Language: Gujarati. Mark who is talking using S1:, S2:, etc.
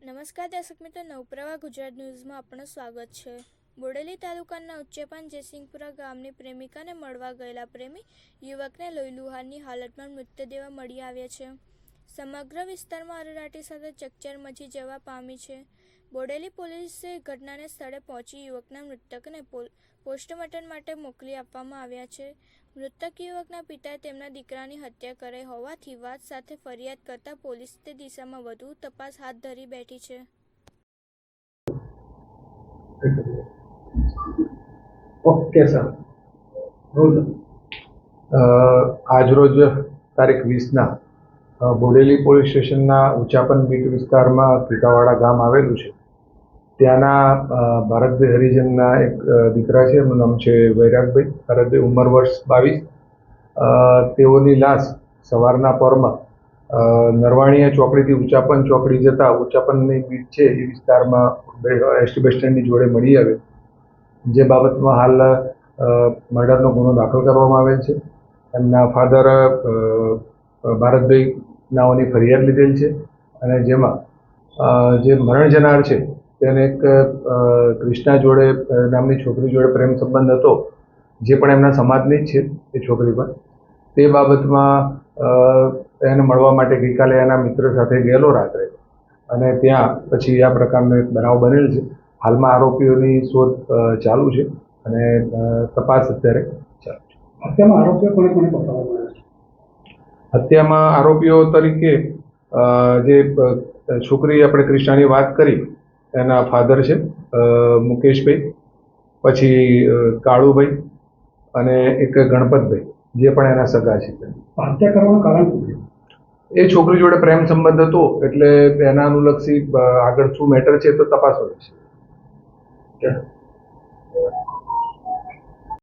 S1: નમસ્કાર દર્શક મિત્રો નવપ્રવાહ ગુજરાત ન્યૂઝમાં આપનું સ્વાગત છે. બોડેલી તાલુકાના ઉચ્ચેપાન જયસિંહપુરા ગામની પ્રેમિકાને મળવા ગયેલા પ્રેમી યુવકને લોહીલુહારની હાલતમાં મૃતદેહ મળી આવ્યા છે. સમગ્ર વિસ્તારમાં અરેરાટી સાથે ચકચાર મચી જવા પામી છે. બોડેલી પોલીસે ઘટનાને સ્થળે પહોંચી યુવકના મૃતકને પોસ્ટમોર્ટમ માટે મોકલી આપવામાં આવ્યા છે. મૃતક યુવકના પિતાએ તેમના દીકરાની હત્યા કરાઈ હોવાથી વાત સાથે ફરિયાદ કરતા પોલીસ તે દિશામાં વધુ તપાસ હાથ ધરી બેઠી છે.
S2: Okay, sir.
S3: આજરોજ તારીખ વીસના બોડેલી પોલીસ સ્ટેશનના ઉચાપન બીટ વિસ્તારમાં ફીટાવાડા ગામ આવેલું છે. ત્યાંના ભારતભાઈ હરિજનના એક દીકરા છે, એમનું નામ છે વૈરાગભાઈ. ભારતભાઈ ઉંમર વર્ષ બાવીસ. તેઓની લાશ સવારના પરમાં નરવાણીયા ચોકડીથી ઉચાપન ચોકડી જતા ઉચાપનની બીટ છે એ વિસ્તારમાં એસટી બસ સ્ટેન્ડની જોડે મળી આવે. જે બાબતમાં હાલ મર્ડરનો ગુનો દાખલ કરવામાં આવેલ છે. એમના ફાધર ભારતભાઈ નાઓની ફરિયાદ લીધેલ છે. અને જેમાં જે મરણ જનાર છે તેને એક ક્રિષ્ના જોડે નામની છોકરી જોડે પ્રેમ સંબંધ હતો જે પણ એમના સમાજની જ છે એ છોકરી પણ તે બાબતમાં એને મળવા માટે ગઈકાલે એના મિત્ર સાથે ગયેલો રાત્રે. અને ત્યાં પછી આ પ્રકારનો એક બનાવ બનેલ છે. હાલમાં આરોપીઓની શોધ ચાલુ છે અને તપાસ અત્યારે ચાલુ છે.
S2: હત્યામાં આરોપીઓ કોને કોને પકડવામાં છે?
S3: હત્યામાં આરોપીઓ તરીકે જે છોકરી આપણે ક્રિષ્નાની વાત કરી એના ફાધર છે મુકેશભાઈ પછી કાળુભાઈ અને એક ગણપતભાઈ જે પણ એના સગા છે.
S2: હત્યા કરવાનું કારણ
S3: એ છોકરી જોડે પ્રેમ સંબંધ હતો એટલે એના અનુલક્ષી આગળ શું મેટર છે તો તપાસ હોય છે.